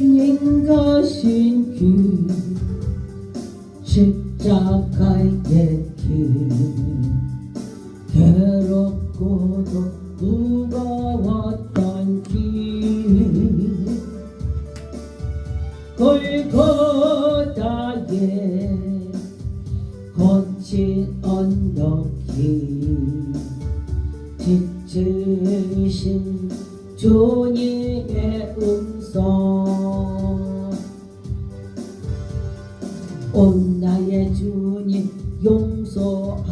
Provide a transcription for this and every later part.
인가신 길 십자가의 길 괴롭고도 무거웠던 길. 골고다에 거친 언덕길 지치신 주 온 나의 주님 용서하소서.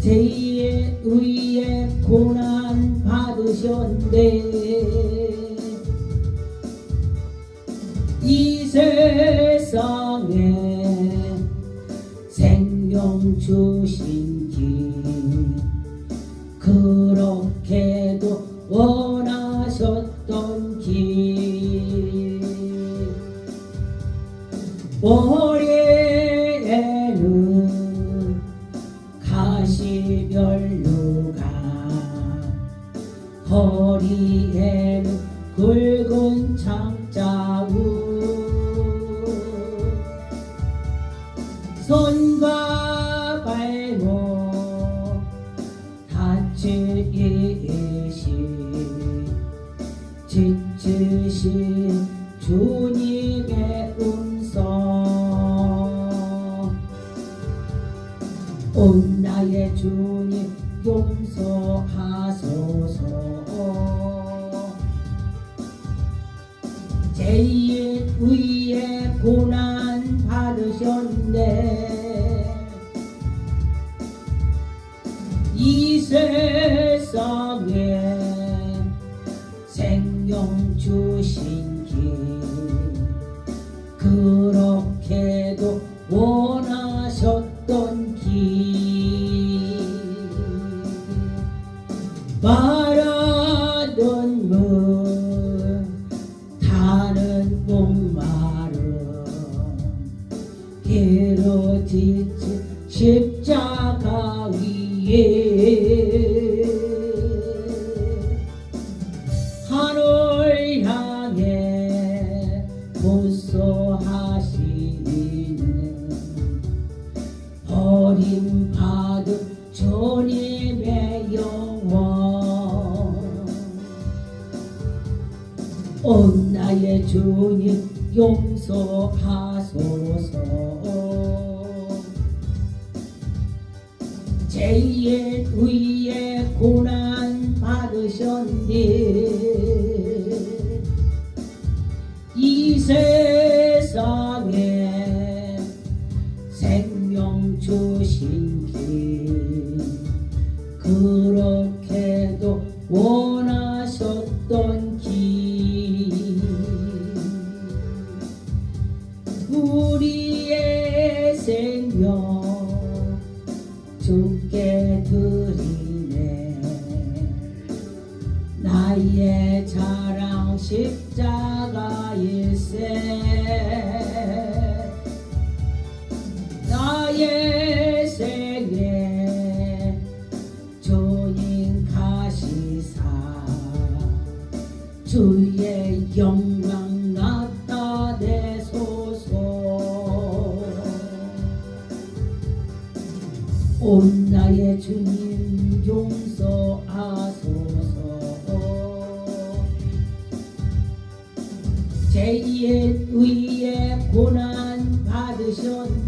제2의 의의 고난 받으셨네. 이 세상에 생명 주신 길 그렇게도 머리에는 가시별루가 허리에는 굵은 창자우. 손과 발목 다치이시 지치신 주님 온 나의 주님 용서하소서. 제2의 의의 고난 받으셨네. 이 세상에 생명 주신 말하는 문 타는 목마름 길어지지 십자가 위에 하늘 향해 호소하시는 버림받은 주님 온 나의 주님 용서하소서. 제2의 의의 고난 받으셨니? 이 세상에 생명 주신 길 그렇게도 원하 생명 주께 드리네. 나의 자랑 십자가일세. 나의 생에 주님 가시사. 주의 영 나의 주님 용서하소서. 제2의 의의 고난 받으셨